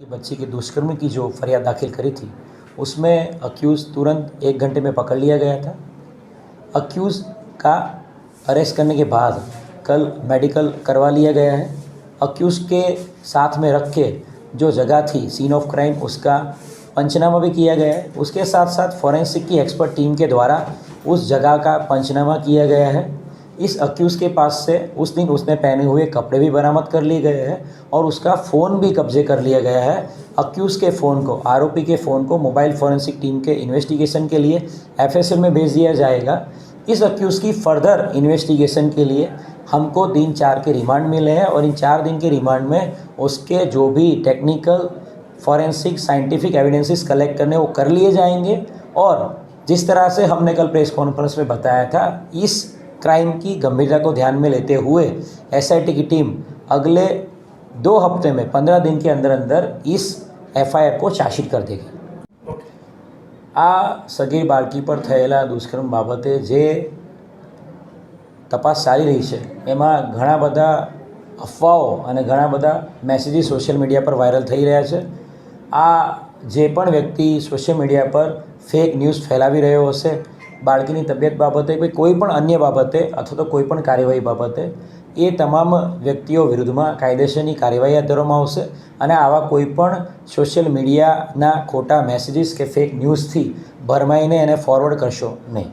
बच्ची के दुष्कर्म की जो फरियाद दाखिल करी थी, उसमें अक्यूज़ तुरंत एक घंटे में पकड़ लिया गया था। अक्यूज़ का अरेस्ट करने के बाद कल मेडिकल करवा लिया गया है। अक्यूज़ के साथ में रख के जो जगह थी सीन ऑफ़ क्राइम उसका पंचनामा भी किया गया है। उसके साथ साथ फॉरेंसिक की एक्सपर्ट टीम के द्वारा उस जगह का पंचनामा किया गया है। इस अक्यूज़ के पास से उस दिन उसने पहने हुए कपड़े भी बरामद कर लिए गए हैं और उसका फ़ोन भी कब्जे कर लिया गया है। अक्यूज़ के फ़ोन को, आरोपी के फ़ोन को मोबाइल फॉरेंसिक टीम के इन्वेस्टिगेशन के लिए एफएसएल में भेज दिया जाएगा। इस अक्यूज़ की फर्दर इन्वेस्टिगेशन के लिए हमको दिन चार के रिमांड मिले हैं और इन चार दिन के रिमांड में उसके जो भी technical forensic scientific evidences collect करने वो कर लिए जाएँगे। और जिस तरह से हमने कल प्रेस कॉन्फ्रेंस में बताया था, इस क्राइम की गंभीरता को ध्यान में लेते हुए एसआईटी की टीम अगले दो हफ्ते में, पंद्रह दिन के अंदर अंदर इस એફઆઈઆર કો ચાર્જશીટ કરી દેગી આ સગીર બાળકી પર થયેલા દુષ્કર્મ બાબતે જે તપાસ ચાલી રહી છે, એમાં ઘણા બધા અફવાઓ અને ઘણા બધા મેસેજીસ સોશિયલ મીડિયા પર વાયરલ થઈ રહ્યા છે. આ જે પણ વ્યક્તિ સોશિયલ મીડિયા પર ફેક ન્યૂઝ ફેલાવી રહ્યો હશે બાળકીની તબિયત બાબતે કે કોઈ પણ અન્ય બાબતે અથવા તો કોઈ પણ કાર્યવાહી બાબતે એ તમામ વ્યક્તિઓ વિરુદ્ધમાં કાયદેસરની કાર્યવાહી હાથ ધરવામાં આવશે અને આવા કોઈ પણ સોશિયલ મીડિયાના ખોટા મેસેજીસ કે ફેક ન્યૂઝથી ભરમાઈને એને ફોરવર્ડ કરશો નહીં.